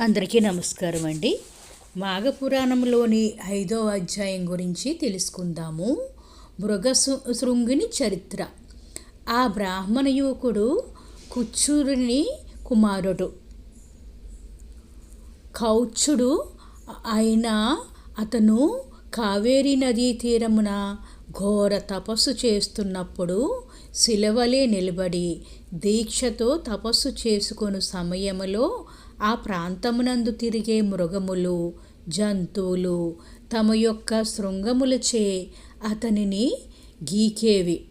అందరికీ నమస్కారం అండి. మాఘపురాణంలోని ఐదో అధ్యాయం గురించి తెలుసుకుందాము. మృగ శృంగిని చరిత్ర. ఆ బ్రాహ్మణ యువకుడు కుచ్చురుని కుమారుడు. కౌచ్చుడు అయిన అతను కావేరీ నదీ తీరమున ఘోర తపస్సు చేస్తున్నప్పుడు శిలవలే నిలబడి దీక్షతో తపస్సు చేసుకొని సమయంలో ఆ ప్రాంతమునందు తిరిగే మృగములు జంతువులు తమ యొక్క శృంగములచే అతనిని గీకేవి.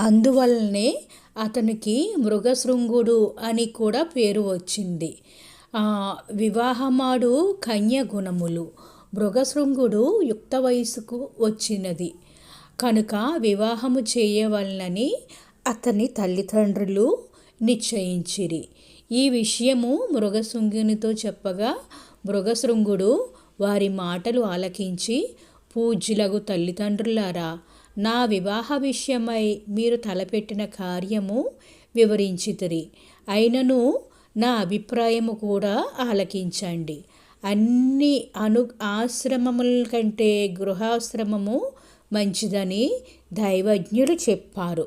అందువల్లనే అతనికి మృగశృంగుడు అని కూడా పేరు వచ్చింది. వివాహమాడు కన్య గుణములు మృగశృంగుడు యుక్త వయసుకు వచ్చినది. కనుక వివాహము చేయవలనని అతని తల్లిదండ్రులు నిశ్చయించిరి. ఈ విషయము మృగశృంగునితో చెప్పగా మృగశృంగుడు వారి మాటలు ఆలకించి పూజ్యులగు తల్లిదండ్రులారా నా వివాహ విషయమై మీరు తలపెట్టిన కార్యము వివరించితిరి. అయినను నా అభిప్రాయము కూడా ఆలకించండి. అన్ని అను ఆశ్రమముల కంటే గృహాశ్రమము మంచిదని దైవజ్ఞులు చెప్పారు.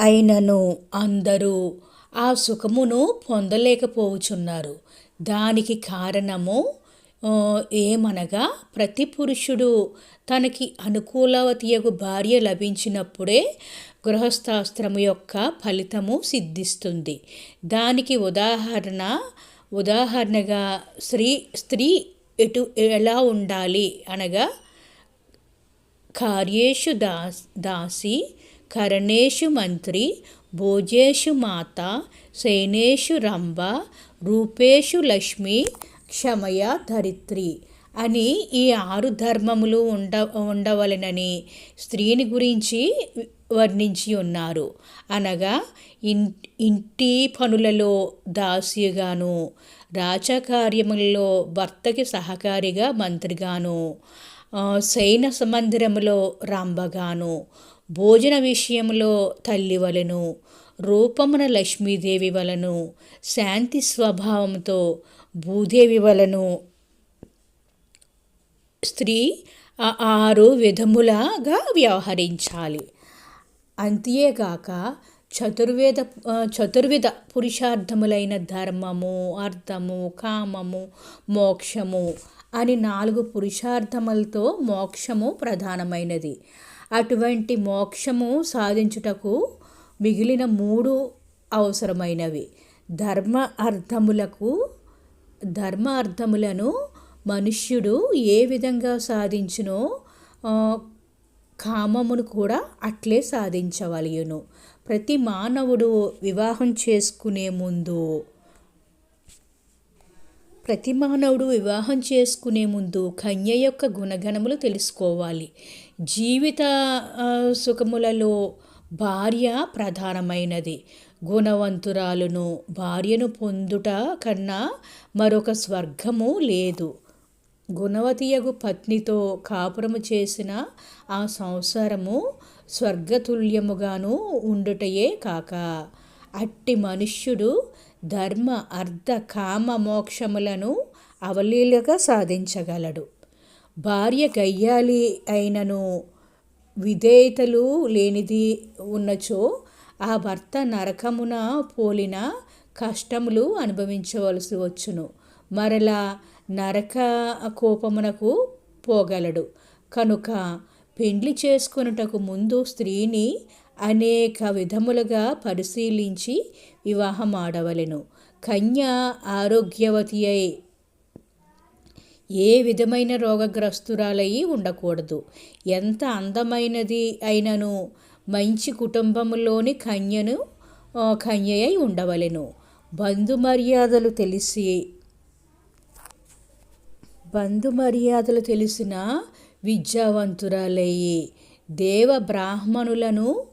అయినను అందరూ ఆ సుఖమును పొందలేకపోవచున్నారు దానికి కారణము ఏమనగా ప్రతి పురుషుడు తనకి అనుకూలవతియగు భార్య లభించినప్పుడే గృహస్థాస్త్రము యొక్క ఫలితము సిద్ధిస్తుంది. దానికి ఉదాహరణ ఉదాహరణగా స్త్రీ స్త్రీ ఎటు ఎలా ఉండాలి అనగా కార్యేషు దాస్ దాసి కరణేషు మంత్రి భోజేషు మాత సేనేషు రంభ రూపేషు లక్ష్మి క్షమయ ధరిత్రి అని ఈ ఆరు ధర్మములు ఉండ ఉండవలనని స్త్రీని గురించి వర్ణించి ఉన్నారు. అనగా ఇంటి పనులలో దాసిగాను రాజకార్యములలో భర్తకి సహకారిగా మంత్రిగాను సైన మందిరములో రంభగాను భోజన విషయంలో తల్లి వలను రూపమున లక్ష్మీదేవి వలను శాంతి స్వభావంతో భూదేవి వలను. స్త్రీ ఆరు విధములాగా వ్యవహరించాలి. అంతేగాక చతుర్వేద చతుర్విధ పురుషార్థములైన ధర్మము అర్థము కామము మోక్షము అని నాలుగు పురుషార్థములతో మోక్షము ప్రధానమైనది. అటువంటి మోక్షము సాధించుటకు మిగిలిన మూడు అవసరమైనవి. ధర్మ అర్థములకు ధర్మ అర్థములను మనుష్యుడు ఏ విధంగా సాధించునో కామమును కూడా అట్లే సాధించవలయును. ప్రతి మానవుడు వివాహం చేసుకునే ముందు ప్రతి మానవుడు వివాహం చేసుకునే ముందు కన్య యొక్క గుణగణములు తెలుసుకోవాలి. జీవిత సుఖములలో భార్య ప్రధానమైనది. గుణవంతురాలును భార్యను పొందుట కన్నా మరొక స్వర్గము లేదు. గుణవతియగు పత్నితో కాపురము చేసిన ఆ సంసారము స్వర్గతుల్యముగాను ఉండుటయే కాక అట్టి మనుష్యుడు ధర్మ అర్ధ కామ మోక్షములను అవలీలగా సాధించగలడు. భార్య గయ్యాలి అయినను విధేయతలు లేనిది ఉన్నచో ఆ భర్త నరకమున పోలిన కష్టములు అనుభవించవలసి వచ్చును. మరలా నరక కోపమునకు పోగలడు. కనుక పెండ్లి చేసుకొనుటకు ముందు స్త్రీని అనేక విధములుగా పరిశీలించి వివాహం ఆడవలెను కన్య ఆరోగ్యవతి అయి ఏ విధమైన రోగగ్రస్తురాలయ్యి ఉండకూడదు. ఎంత అందమైనది అయినను మంచి కుటుంబంలోని కన్యను కన్య అయి ఉండవలెను. బంధుమర్యాదలు తెలిసి బంధుమర్యాదలు తెలిసిన విద్యావంతురాలయ్యి. దేవ బ్రాహ్మణులను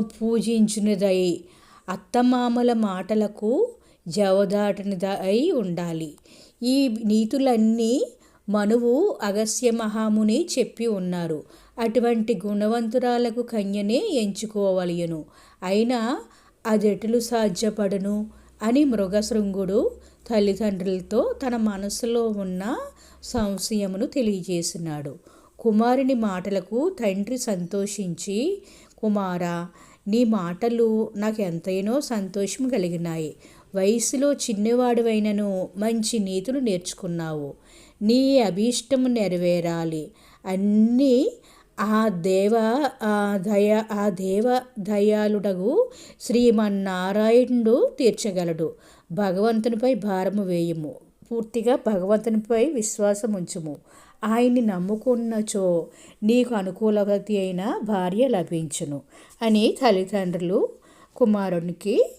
పూజించినదై అత్తమామల మాటలకు జవదాటనిదై ఉండాలి. ఈ నీతులన్నీ మనువు అగస్య మహాముని చెప్పి ఉన్నారు. అటువంటి గుణవంతురాలకు కన్యనే ఎంచుకోవలయను. అయినా అదెటులు సాధ్యపడను? అని మృగశృంగుడు తల్లిదండ్రులతో తన మనసులో ఉన్న సంశయమును తెలియజేసినాడు. కుమారుని మాటలకు తండ్రి సంతోషించి కుమారా నీ మాటలు నాకు ఎంతైనో సంతోషం కలిగినాయి. వయసులో చిన్నవాడివైనను మంచి నీతులు నేర్చుకున్నావు. నీ అభీష్టము నెరవేరాలి. అన్నీ ఆ దేవ ఆ దయ ఆ దేవ దయాళుడగు శ్రీమన్నారాయణుడు తీర్చగలడు. భగవంతునిపై భారము వేయము. పూర్తిగా భగవంతునిపై విశ్వాసం ఉంచుము ఆయన్ని నమ్ముకున్నచో నీకు అనుకూలవతి అయిన భార్య లభించును అని తల్లిదండ్రులు కుమారునికి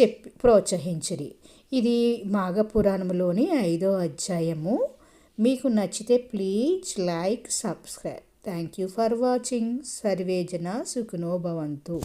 చెప్పి ప్రోత్సహించిరి. ఇది మాఘపురాణంలోని ఐదో అధ్యాయము. మీకు నచ్చితే please like subscribe. Thank you for watching సర్వేజన సుఖనోభవంతు